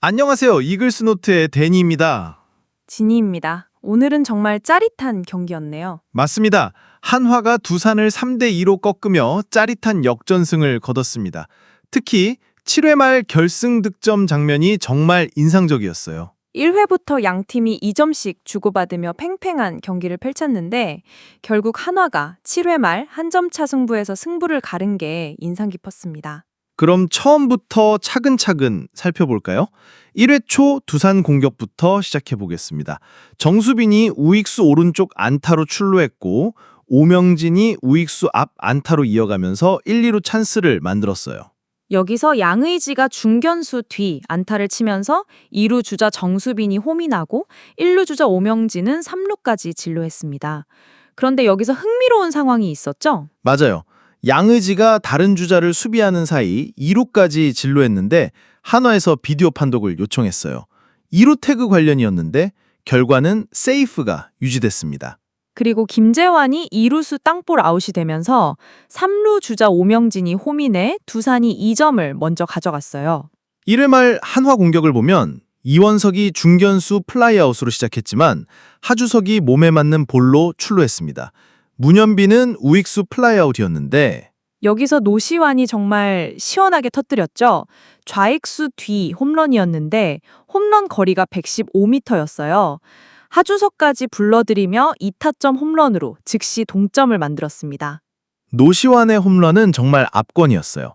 안녕하세요. 이글스 노트의 데니입니다. 진희입니다. 오늘은 정말 짜릿한 경기였네요. 맞습니다. 한화가 두산을 3대 2로 꺾으며 짜릿한 역전승을 거뒀습니다. 특히 7회 말 결승 득점 장면이 정말 인상적이었어요. 1회부터 양 팀이 2점씩 주고받으며 팽팽한 경기를 펼쳤는데 결국 한화가 7회 말 한 점 차 승부에서 승부를 가른 게 인상 깊었습니다. 그럼 처음부터 차근차근 살펴볼까요? 1회 초 두산 공격부터 시작해 보겠습니다. 정수빈이 우익수 오른쪽 안타로 출루했고 오명진이 우익수 앞 안타로 이어가면서 1, 2루 찬스를 만들었어요. 여기서 양의지가 중견수 뒤 안타를 치면서 2루 주자 정수빈이 홈이 나고 1루 주자 오명진은 3루까지 진루했습니다. 그런데 여기서 흥미로운 상황이 있었죠? 맞아요. 양의지가 다른 주자를 수비하는 사이 2루까지 진루했는데 한화에서 비디오 판독을 요청했어요. 2루 태그 관련이었는데 결과는 세이프가 유지됐습니다. 그리고 김재환이 2루수 땅볼 아웃이 되면서 3루 주자 오명진이 홈이내 두산이 2점을 먼저 가져갔어요. 1회 말 한화 공격을 보면 이원석이 중견수 플라이아웃으로 시작했지만 하주석이 몸에 맞는 볼로 출루했습니다. 문현빈은 우익수 플라이아웃이었는데 여기서 노시환이 정말 시원하게 터뜨렸죠. 좌익수 뒤 홈런이었는데 홈런 거리가 115m였어요. 하주석까지 불러들이며 2타점 홈런으로 즉시 동점을 만들었습니다. 노시환의 홈런은 정말 압권이었어요.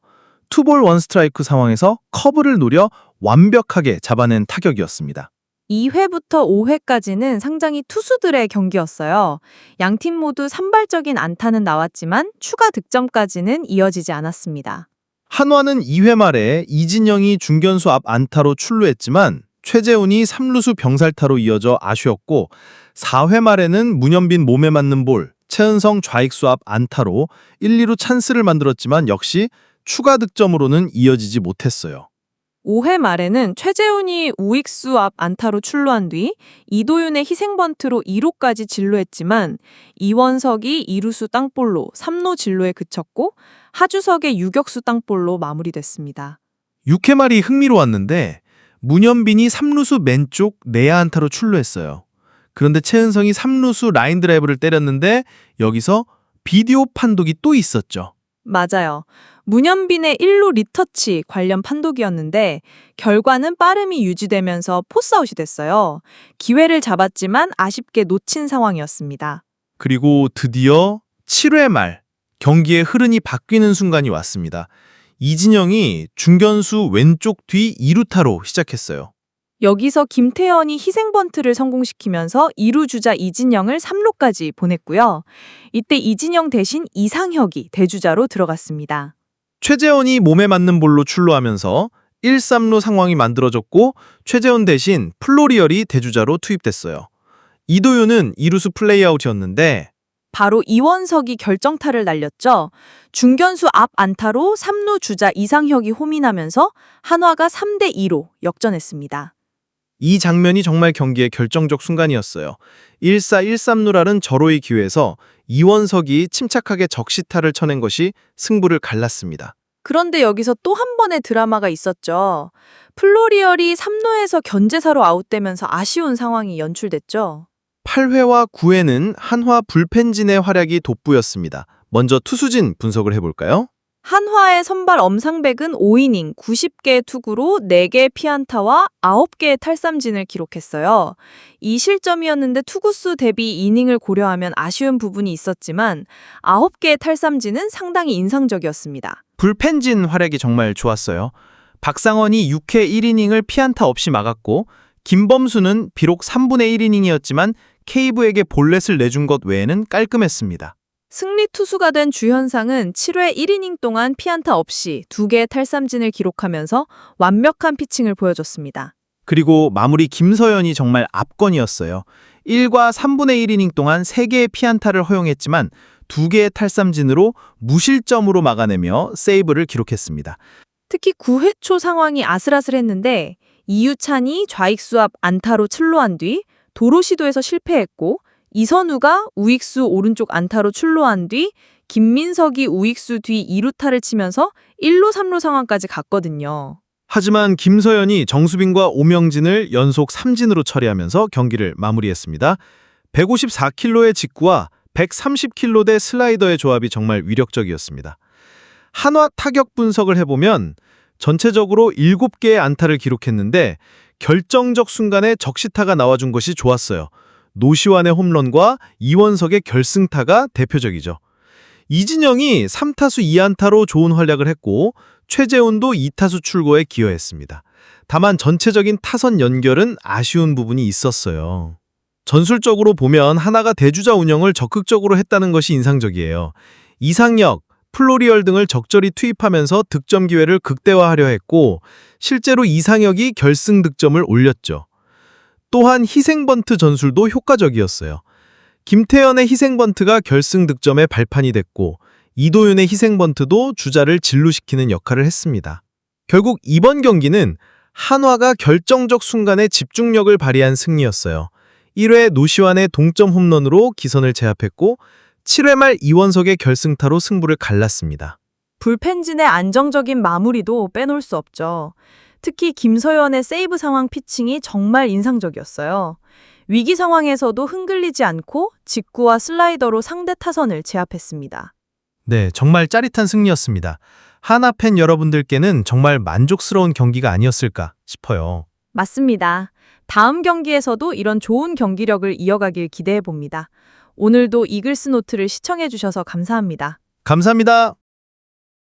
투볼 원스트라이크 상황에서 커브를 노려 완벽하게 잡아낸 타격이었습니다. 2회부터 5회까지는 상당히 투수들의 경기였어요. 양 팀 모두 산발적인 안타는 나왔지만 추가 득점까지는 이어지지 않았습니다. 한화는 2회 말에 이진영이 중견수 앞 안타로 출루했지만 최재훈이 3루수 병살타로 이어져 아쉬웠고 4회 말에는 문현빈 몸에 맞는 볼, 최은성 좌익수 앞 안타로 1, 2루 찬스를 만들었지만 역시 추가 득점으로는 이어지지 못했어요. 5회 말에는 최재훈이 우익수 앞 안타로 출루한 뒤 이도윤의 희생번트로 2루까지 진루했지만 이원석이 2루수 땅볼로 3루 진루에 그쳤고 하주석의 유격수 땅볼로 마무리됐습니다. 6회 말이 흥미로웠는데 문현빈이 3루수 맨쪽 내야 안타로 출루했어요. 그런데 최은성이 3루수 라인 드라이브를 때렸는데 여기서 비디오 판독이 또 있었죠. 맞아요. 문현빈의 1루 리터치 관련 판독이었는데 결과는 빠름이 유지되면서 포스아웃이 됐어요. 기회를 잡았지만 아쉽게 놓친 상황이었습니다. 그리고 드디어 7회 말 경기의 흐름이 바뀌는 순간이 왔습니다. 이진영이 중견수 왼쪽 뒤 2루타로 시작했어요. 여기서 김태현이 희생번트를 성공시키면서 2루 주자 이진영을 3루까지 보냈고요. 이때 이진영 대신 이상혁이 대주자로 들어갔습니다. 최재원이 몸에 맞는 볼로 출루하면서 1, 3루 상황이 만들어졌고 최재원 대신 플로리얼이 대주자로 투입됐어요. 이도윤은 2루수 플레이아웃이었는데 바로 이원석이 결정타를 날렸죠. 중견수 앞 안타로 3루 주자 이상혁이 홈이나면서 한화가 3대 2로 역전했습니다. 이 장면이 정말 경기의 결정적 순간이었어요. 1사 1삼루라는 절호의 기회에서 이원석이 침착하게 적시타를 쳐낸 것이 승부를 갈랐습니다. 그런데 여기서 또 한 번의 드라마가 있었죠. 플로리얼이 3루에서 견제사로 아웃되면서 아쉬운 상황이 연출됐죠. 8회와 9회는 한화 불펜진의 활약이 돋보였습니다. 먼저 투수진 분석을 해볼까요? 한화의 선발 엄상백은 5이닝 90개의 투구로 4개의 피안타와 9개의 탈삼진을 기록했어요. 이 실점이었는데 투구수 대비 이닝을 고려하면 아쉬운 부분이 있었지만 9개의 탈삼진은 상당히 인상적이었습니다. 불펜진 활약이 정말 좋았어요. 박상원이 6회 1이닝을 피안타 없이 막았고 김범수는 비록 3분의 1이닝이었지만 케이브에게 볼넷을 내준 것 외에는 깔끔했습니다. 승리 투수가 된 주현상은 7회 1이닝 동안 피안타 없이 2개의 탈삼진을 기록하면서 완벽한 피칭을 보여줬습니다. 그리고 마무리 김서연이 정말 압권이었어요. 1과 3분의 1이닝 동안 3개의 피안타를 허용했지만 2개의 탈삼진으로 무실점으로 막아내며 세이브를 기록했습니다. 특히 9회 초 상황이 아슬아슬했는데 이유찬이 좌익수 앞 안타로 출루한 뒤 도로 시도에서 실패했고 이선우가 우익수 오른쪽 안타로 출루한 뒤 김민석이 우익수 뒤 2루타를 치면서 1루 3루 상황까지 갔거든요. 하지만 김서연이 정수빈과 오명진을 연속 삼진으로 처리하면서 경기를 마무리했습니다. 154킬로의 직구와 130킬로 대 슬라이더의 조합이 정말 위력적이었습니다. 한화 타격 분석을 해보면 전체적으로 7개의 안타를 기록했는데 결정적 순간에 적시타가 나와준 것이 좋았어요. 노시환의 홈런과 이원석의 결승타가 대표적이죠. 이진영이 3타수 2안타로 좋은 활약을 했고 최재훈도 2타수 출고에 기여했습니다. 다만 전체적인 타선 연결은 아쉬운 부분이 있었어요. 전술적으로 보면 하나가 대주자 운영을 적극적으로 했다는 것이 인상적이에요. 이상혁, 플로리얼 등을 적절히 투입하면서 득점 기회를 극대화하려 했고 실제로 이상혁이 결승 득점을 올렸죠. 또한 희생번트 전술도 효과적이었어요. 김태현의 희생번트가 결승 득점의 발판이 됐고 이도윤의 희생번트도 주자를 진루시키는 역할을 했습니다. 결국 이번 경기는 한화가 결정적 순간에 집중력을 발휘한 승리였어요. 1회 노시환의 동점 홈런으로 기선을 제압했고 7회 말 이원석의 결승타로 승부를 갈랐습니다. 불펜진의 안정적인 마무리도 빼놓을 수 없죠. 특히 김서연의 세이브 상황 피칭이 정말 인상적이었어요. 위기 상황에서도 흔들리지 않고 직구와 슬라이더로 상대 타선을 제압했습니다. 네, 정말 짜릿한 승리였습니다. 하나 팬 여러분들께는 정말 만족스러운 경기가 아니었을까 싶어요. 맞습니다. 다음 경기에서도 이런 좋은 경기력을 이어가길 기대해 봅니다. 오늘도 이글스 노트를 시청해 주셔서 감사합니다. 감사합니다.